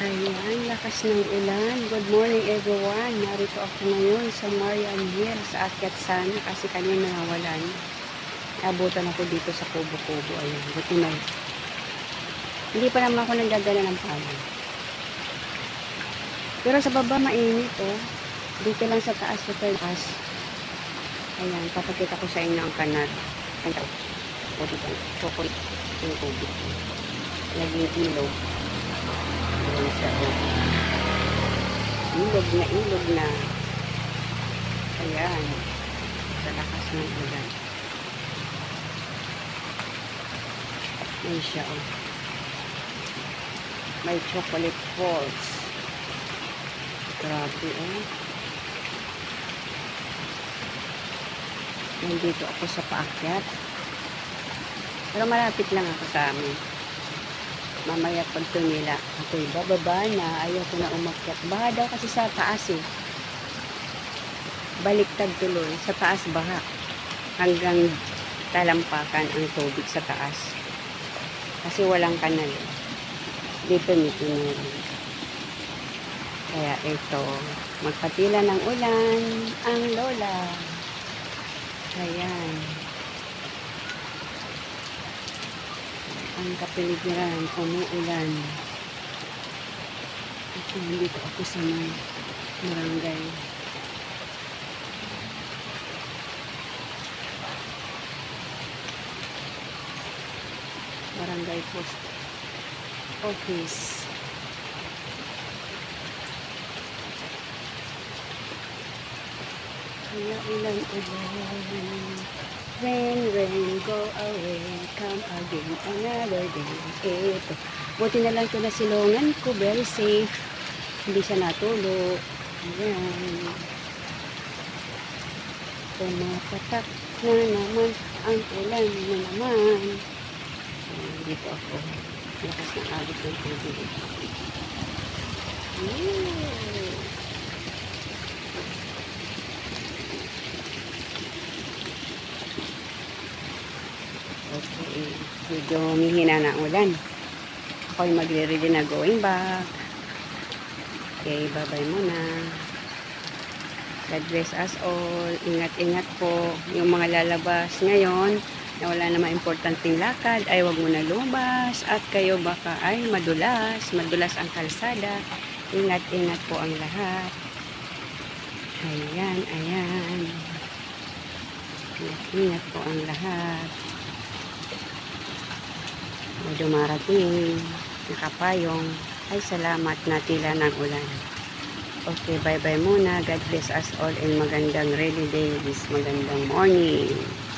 Ayan, lakas ng ulan. Good morning everyone. Narito ako ngayon sa Marian Hill sa Akyat Sana kasi kanina nawalan. Abutan ako dito sa Kubo-Kubo. Ayan, buti na. Hindi pa naman ako nagdadala ng pala. Pero sa baba mainit oh. Dito lang sa taas sa taas. Ayan, papakita ko sa inyo ang kanal. Ang tao. O dito, chocolate. Yung tubig. Naging ilog. Ilog na ilog na. Ayan. Sa lakas ng ulan. Ayan siya, oh. May chocolate falls. Grabe, oh. Nandito ako sa paakyat. Pero malapit lang ako sa amin. Mamaya pag tumila, ako'y bababa na. Ayaw ko na umakyat. Baha daw kasi sa taas eh. Baliktad tuloy. Sa taas baha. Hanggang talampakan ang tubig sa taas. Kasi walang kanal. eh. Dito may tunel. Kaya ito, magpatila ng ulan ang lola. Ayan. Ang kapiligiran, umuulan. At nandito ako sa may barangay. Barangay Post Office. Kaya ulan ulan. Rain, rain. Again another day. Ito. Buti na lang ito na silungan ko. Very safe. Hindi siya natulo. Ayan. Pumapatak na naman ang ulan na naman. Ayan, dito ako. Lakas ng abot ng tubig. Ooh. Okay. Medyo humihina na ang ulan. Ako'y magre-ready na going back. Okay, bye-bye muna. God bless us all. Ingat-ingat po. Yung mga lalabas ngayon na wala namang importanteng lakad ay wag mo na lumabas at kayo baka ay madulas. Madulas ang kalsada. Ingat-ingat po ang lahat. Ayan, ayan. Ingat-ingat po ang lahat na dumarating, nakapayong, ay salamat na tila ng ulan. Okay, bye-bye muna. God bless us all and magandang ready day this magandang morning.